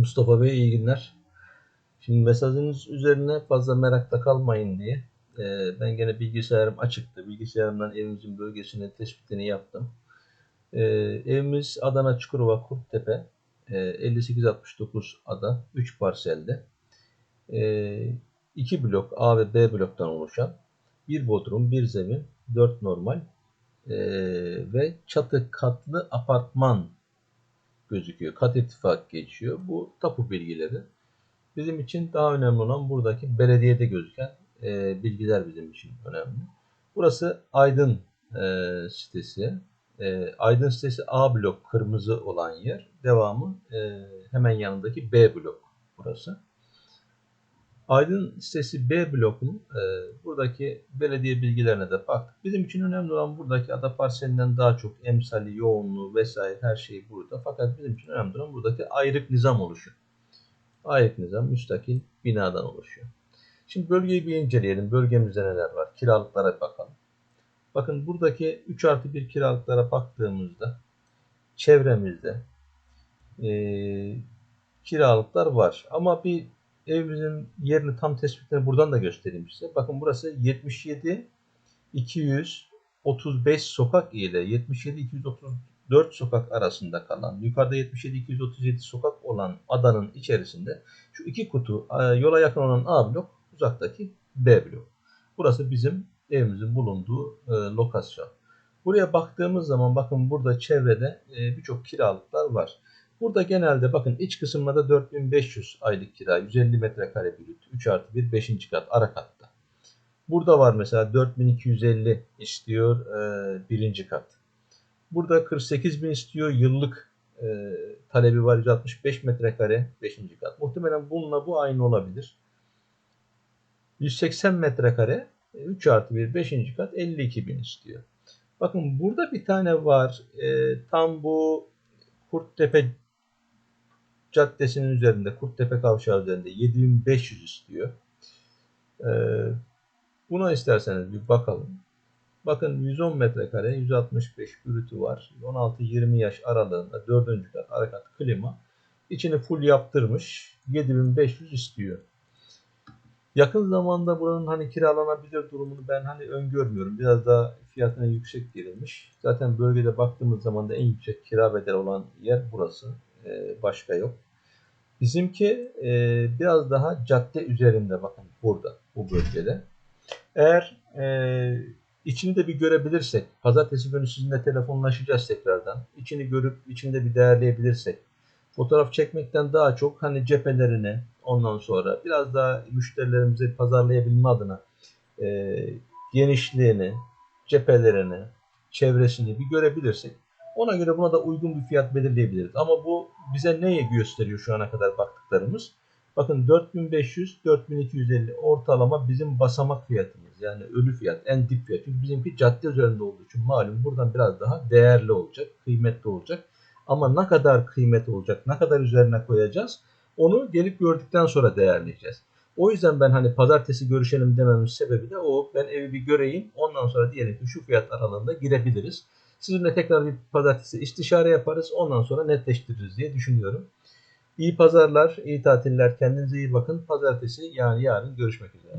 Mustafa Bey iyi günler. Şimdi mesajınız üzerine fazla merakta kalmayın diye e, ben gene bilgisayarım açıktı. Bilgisayarımdan evimizin bölgesini tespitini yaptım. E, evimiz Adana Çukurova Kurttepe e, 5869 ada 3 parselde. E, 2 blok A ve B bloktan oluşan bir bodrum, bir zemin, 4 normal e, ve çatı katlı apartman gözüküyor. Kat ittifak geçiyor. Bu tapu bilgileri. Bizim için daha önemli olan buradaki belediyede gözüken e, bilgiler bizim için önemli. Burası Aydın e, sitesi. E, Aydın sitesi A blok kırmızı olan yer. Devamı e, hemen yanındaki B blok burası. Aydın sitesi B blokunun e, buradaki belediye bilgilerine de baktık. Bizim için önemli olan buradaki ada parselinden daha çok emsali, yoğunluğu vesaire her şey burada. Fakat bizim için önemli olan buradaki ayrık nizam oluşu. Ayrık nizam müstakil binadan oluşuyor. Şimdi bölgeyi bir inceleyelim. Bölgemizde neler var? Kiralıklara bakalım. Bakın buradaki 3 artı 1 kiralıklara baktığımızda çevremizde e, kiralıklar var. Ama bir evimizin yerini tam tespitini buradan da göstereyim size. Bakın burası 77 235 sokak ile 77 234 sokak arasında kalan yukarıda 77 237 sokak olan adanın içerisinde şu iki kutu e, yola yakın olan A blok uzaktaki B blok. Burası bizim evimizin bulunduğu e, lokasyon. Buraya baktığımız zaman bakın burada çevrede e, birçok kiralıklar var. Burada genelde bakın iç kısımda 4500 aylık kira, 150 metrekare brüt, 3 artı 1, 5. kat, ara katta. Burada var mesela 4250 istiyor e, birinci kat. Burada 48 istiyor yıllık e, talebi var 165 metrekare 5. kat. Muhtemelen bununla bu aynı olabilir. 180 metrekare 3 artı 1 5. kat 52 bin istiyor. Bakın burada bir tane var. E, tam bu Kurttepe Caddesi'nin üzerinde, Kurttepe Kavşağı üzerinde 7500 istiyor. Ee, buna isterseniz bir bakalım. Bakın 110 metrekare, 165 brütü var. 16-20 yaş aralığında 4. kat arakat klima. İçini full yaptırmış. 7500 istiyor. Yakın zamanda buranın hani kiralanabilir durumunu ben hani öngörmüyorum. Biraz daha fiyatına yüksek girilmiş. Zaten bölgede baktığımız zaman da en yüksek kira bedeli olan yer burası. Ee, başka yok. Bizimki e, biraz daha cadde üzerinde bakın burada bu bölgede. Eğer e, içini bir görebilirsek, pazartesi günü sizinle telefonlaşacağız tekrardan. İçini görüp içinde bir değerleyebilirsek, fotoğraf çekmekten daha çok hani cephelerini ondan sonra biraz daha müşterilerimizi pazarlayabilme adına e, genişliğini, cephelerini, çevresini bir görebilirsek ona göre buna da uygun bir fiyat belirleyebiliriz. Ama bu bize neyi gösteriyor şu ana kadar baktıklarımız? Bakın 4500, 4250 ortalama bizim basamak fiyatımız. Yani ölü fiyat, en dip fiyat. Çünkü bizimki cadde üzerinde olduğu için malum buradan biraz daha değerli olacak, kıymetli olacak. Ama ne kadar kıymet olacak, ne kadar üzerine koyacağız onu gelip gördükten sonra değerleyeceğiz. O yüzden ben hani pazartesi görüşelim dememin sebebi de o. Ben evi bir göreyim ondan sonra diyelim ki şu fiyat aralığında girebiliriz. Sizinle tekrar bir pazartesi istişare yaparız. Ondan sonra netleştiririz diye düşünüyorum. İyi pazarlar, iyi tatiller. Kendinize iyi bakın. Pazartesi yani yarın görüşmek üzere.